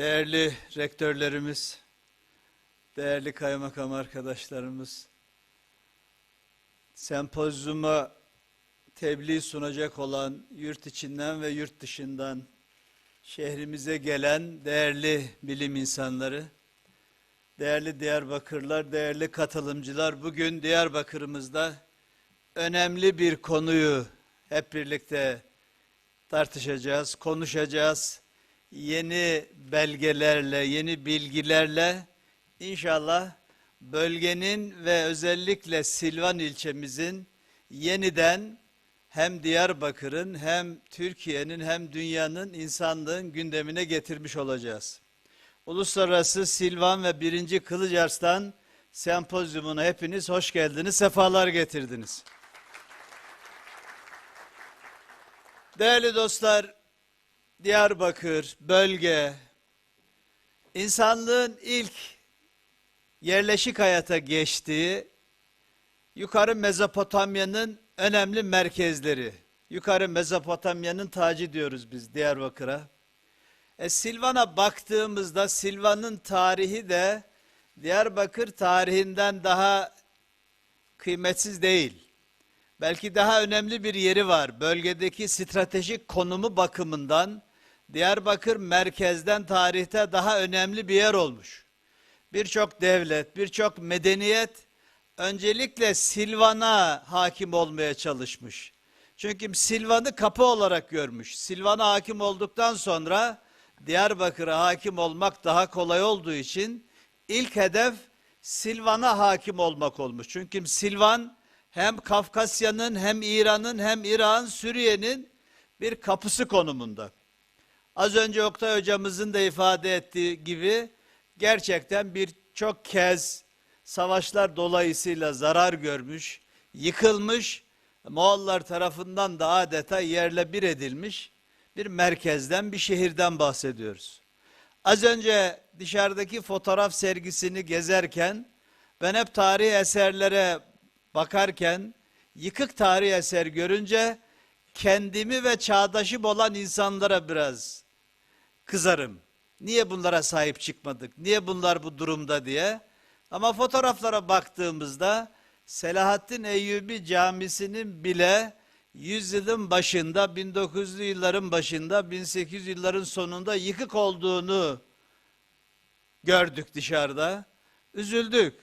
Değerli rektörlerimiz, değerli kaymakam arkadaşlarımız, sempozyuma tebliğ sunacak olan yurt içinden ve yurt dışından şehrimize gelen değerli bilim insanları, değerli Diyarbakırlar, değerli katılımcılar, bugün Diyarbakır'ımızda önemli bir konuyu hep birlikte tartışacağız, konuşacağız. Yeni belgelerle, yeni bilgilerle inşallah bölgenin ve özellikle Silvan ilçemizin yeniden hem Diyarbakır'ın hem Türkiye'nin hem dünyanın insanlığın gündemine getirmiş olacağız. Uluslararası Silvan ve 1. Kılıçarslan Sempozyumuna hepiniz hoş geldiniz, sefalar getirdiniz. Değerli dostlar, Diyarbakır, bölge, insanlığın ilk yerleşik hayata geçtiği yukarı Mezopotamya'nın önemli merkezleri. Yukarı Mezopotamya'nın tacı diyoruz biz Diyarbakır'a. E, Silvan'a baktığımızda Silvan'ın tarihi de Diyarbakır tarihinden daha kıymetsiz değil. Belki daha önemli bir yeri var. Bölgedeki stratejik konumu bakımından Diyarbakır merkezden tarihte daha önemli bir yer olmuş. Birçok devlet, birçok medeniyet öncelikle Silvan'a hakim olmaya çalışmış. Çünkü Silvan'ı kapı olarak görmüş. Silvan'a hakim olduktan sonra Diyarbakır'a hakim olmak daha kolay olduğu için ilk hedef Silvan'a hakim olmak olmuş. Çünkü Silvan hem Kafkasya'nın hem İran'ın hem İran, Suriye'nin bir kapısı konumunda. Az önce Oktay hocamızın da ifade ettiği gibi gerçekten birçok kez savaşlar dolayısıyla zarar görmüş, yıkılmış, Moğollar tarafından da adeta yerle bir edilmiş bir merkezden, bir şehirden bahsediyoruz. Az önce dışarıdaki fotoğraf sergisini gezerken ben hep tarihi eserlere bakarken yıkık tarihi eser görünce kendimi ve çağdaşım olan insanlara biraz kızarım. Niye bunlara sahip çıkmadık? Niye bunlar bu durumda diye. Ama fotoğraflara baktığımızda Selahattin Eyyubi Camisi'nin bile yüzyılın başında 1900'lü yılların başında 1800 yılların sonunda yıkık olduğunu gördük dışarıda. Üzüldük.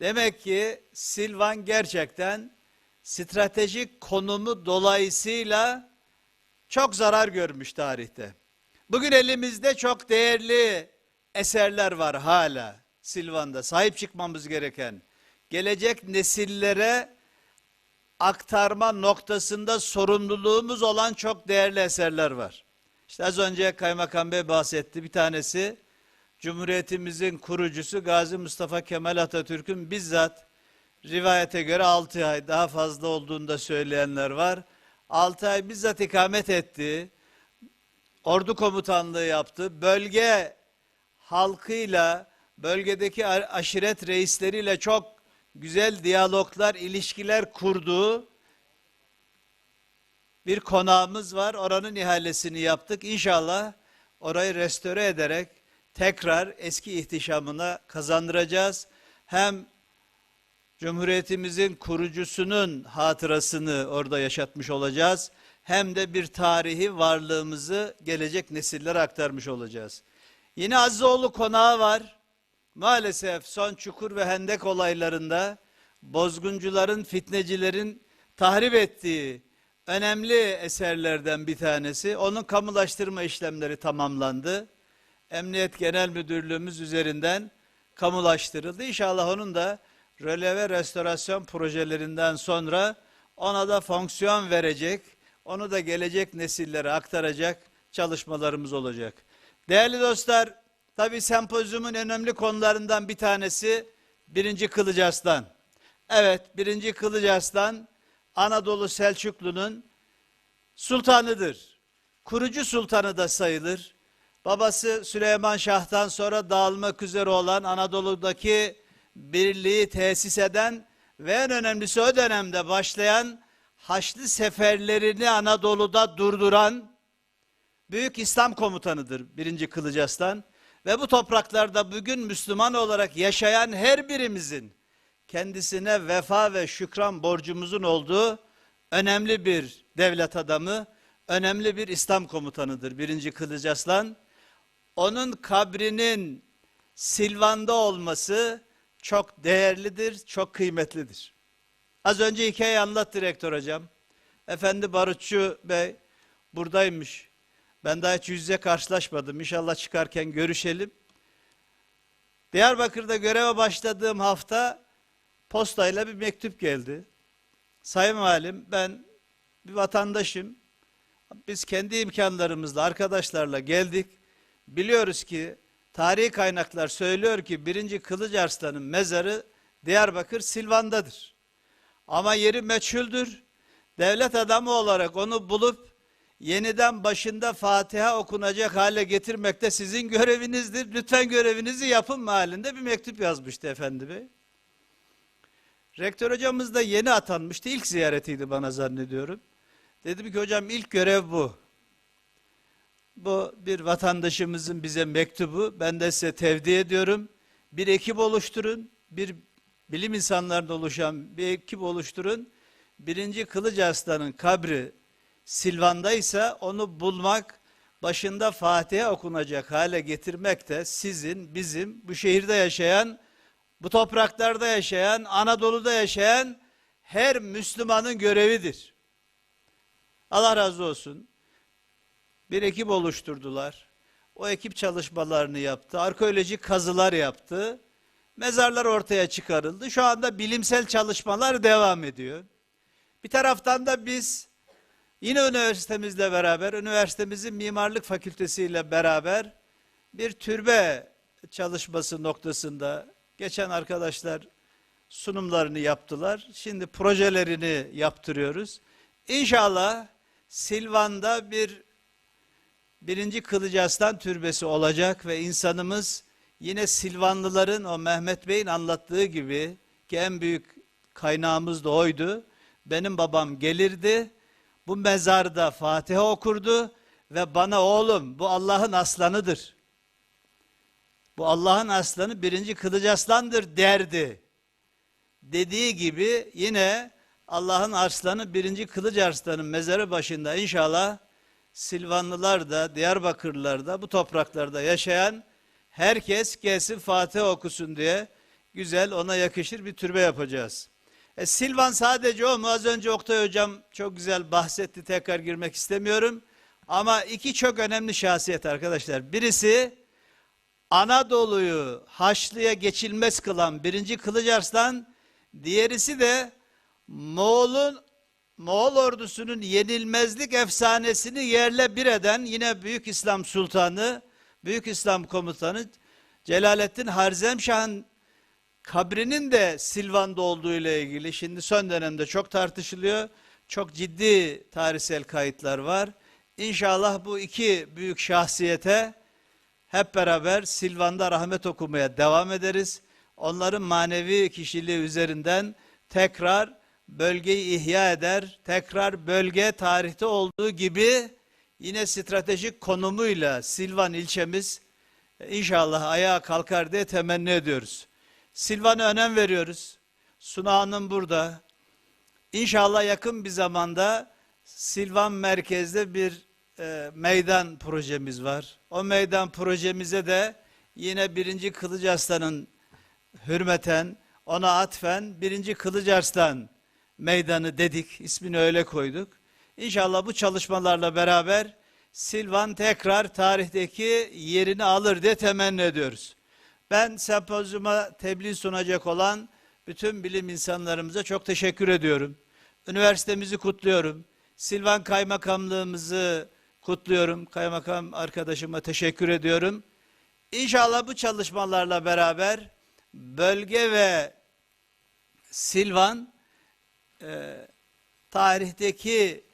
Demek ki Silvan gerçekten stratejik konumu dolayısıyla çok zarar görmüş tarihte. Bugün elimizde çok değerli eserler var hala Silvan'da sahip çıkmamız gereken. Gelecek nesillere aktarma noktasında sorumluluğumuz olan çok değerli eserler var. İşte az önce Kaymakam Bey bahsetti. Bir tanesi Cumhuriyetimizin kurucusu Gazi Mustafa Kemal Atatürk'ün bizzat rivayete göre 6 ay daha fazla olduğunu da söyleyenler var. 6 ay bizzat ikamet etti. Ordu komutanlığı yaptı. Bölge halkıyla, bölgedeki aşiret reisleriyle çok güzel diyaloglar, ilişkiler kurduğu bir konağımız var. Oranın ihalesini yaptık. İnşallah orayı restore ederek tekrar eski ihtişamına kazandıracağız. Hem Cumhuriyetimizin kurucusunun hatırasını orada yaşatmış olacağız. Hem de bir tarihi varlığımızı gelecek nesillere aktarmış olacağız. Yine Azizoğlu konağı var. Maalesef son çukur ve hendek olaylarında bozguncuların, fitnecilerin tahrip ettiği önemli eserlerden bir tanesi. Onun kamulaştırma işlemleri tamamlandı. Emniyet Genel Müdürlüğümüz üzerinden kamulaştırıldı. İnşallah onun da röleve restorasyon projelerinden sonra ona da fonksiyon verecek, onu da gelecek nesillere aktaracak çalışmalarımız olacak. Değerli dostlar, tabi sempozyumun önemli konularından bir tanesi birinci Kılıç Arslan. Evet, birinci Kılıç Arslan Anadolu Selçuklu'nun sultanıdır. Kurucu sultanı da sayılır. Babası Süleyman Şah'tan sonra dağılmak üzere olan Anadolu'daki birliği tesis eden ve en önemlisi o dönemde başlayan Haçlı seferlerini Anadolu'da durduran büyük İslam komutanıdır 1. Kılıç Arslan. Ve bu topraklarda bugün Müslüman olarak yaşayan her birimizin kendisine vefa ve şükran borcumuzun olduğu önemli bir devlet adamı, önemli bir İslam komutanıdır birinci Kılıç Aslan. Onun kabrinin Silvan'da olması çok değerlidir, çok kıymetlidir. Az önce hikayeyi anlat direktör hocam. Efendi Barutçu Bey buradaymış. Ben daha hiç yüz yüze karşılaşmadım. İnşallah çıkarken görüşelim. Diyarbakır'da göreve başladığım hafta postayla bir mektup geldi. Sayın Valim ben bir vatandaşım. Biz kendi imkanlarımızla arkadaşlarla geldik. Biliyoruz ki tarihi kaynaklar söylüyor ki birinci Kılıç Arslan'ın mezarı Diyarbakır Silvan'dadır. Ama yeri meçhuldür. Devlet adamı olarak onu bulup yeniden başında Fatiha okunacak hale getirmek de sizin görevinizdir. Lütfen görevinizi yapın mahallinde bir mektup yazmıştı efendi bey. Rektör hocamız da yeni atanmıştı. İlk ziyaretiydi bana zannediyorum. Dedim ki hocam ilk görev bu. Bu bir vatandaşımızın bize mektubu. Ben de size tevdi ediyorum. Bir ekip oluşturun. Bir bilim insanlarından oluşan bir ekip oluşturun. Birinci Kılıç Arslan'ın kabri Silvan'daysa onu bulmak, başında Fatiha okunacak hale getirmek de sizin, bizim, bu şehirde yaşayan, bu topraklarda yaşayan, Anadolu'da yaşayan her Müslümanın görevidir. Allah razı olsun. Bir ekip oluşturdular. O ekip çalışmalarını yaptı. Arkeolojik kazılar yaptı. Mezarlar ortaya çıkarıldı. Şu anda bilimsel çalışmalar devam ediyor. Bir taraftan da biz yine üniversitemizle beraber, üniversitemizin mimarlık fakültesiyle beraber bir türbe çalışması noktasında geçen arkadaşlar sunumlarını yaptılar. Şimdi projelerini yaptırıyoruz. İnşallah Silvan'da bir birinci Kılıcı Aslan türbesi olacak ve insanımız yine Silvanlıların o Mehmet Bey'in anlattığı gibi ki en büyük kaynağımız da oydu. Benim babam gelirdi, bu mezarda Fatiha okurdu ve bana oğlum bu Allah'ın aslanıdır. Bu Allah'ın aslanı birinci Kılıcı Aslan'dır derdi. Dediği gibi yine Allah'ın arslanı birinci Kılıç Arslan'ın mezarı başında inşallah Silvanlılar da Diyarbakırlılar da bu topraklarda yaşayan herkes gelsin Fatiha okusun diye güzel ona yakışır bir türbe yapacağız. E, Silvan sadece o mu? Az önce Oktay Hocam çok güzel bahsetti tekrar girmek istemiyorum. Ama iki çok önemli şahsiyet arkadaşlar. Birisi Anadolu'yu Haçlı'ya geçilmez kılan birinci Kılıç Arslan, diğerisi de Moğol'un Moğol ordusunun yenilmezlik efsanesini yerle bir eden yine Büyük İslam Sultanı, Büyük İslam Komutanı Celaleddin Harzemşah'ın kabrinin de Silvan'da olduğu ile ilgili şimdi son dönemde çok tartışılıyor. Çok ciddi tarihsel kayıtlar var. İnşallah bu iki büyük şahsiyete hep beraber Silvan'da rahmet okumaya devam ederiz. Onların manevi kişiliği üzerinden tekrar bölgeyi ihya eder. Tekrar bölge tarihte olduğu gibi yine stratejik konumuyla Silvan ilçemiz inşallah ayağa kalkar diye temenni ediyoruz. Silvan'a önem veriyoruz. Suna Hanım burada. İnşallah yakın bir zamanda Silvan merkezde bir e, meydan projemiz var. O meydan projemize de yine birinci Kılıç Arslan'ın hürmeten, ona atfen birinci Kılıç Arslan meydanı dedik, ismini öyle koyduk. İnşallah bu çalışmalarla beraber Silvan tekrar tarihteki yerini alır diye temenni ediyoruz. Ben sempozyuma tebliğ sunacak olan bütün bilim insanlarımıza çok teşekkür ediyorum. Üniversitemizi kutluyorum. Silvan Kaymakamlığımızı kutluyorum. Kaymakam arkadaşıma teşekkür ediyorum. İnşallah bu çalışmalarla beraber bölge ve Silvan e, tarihteki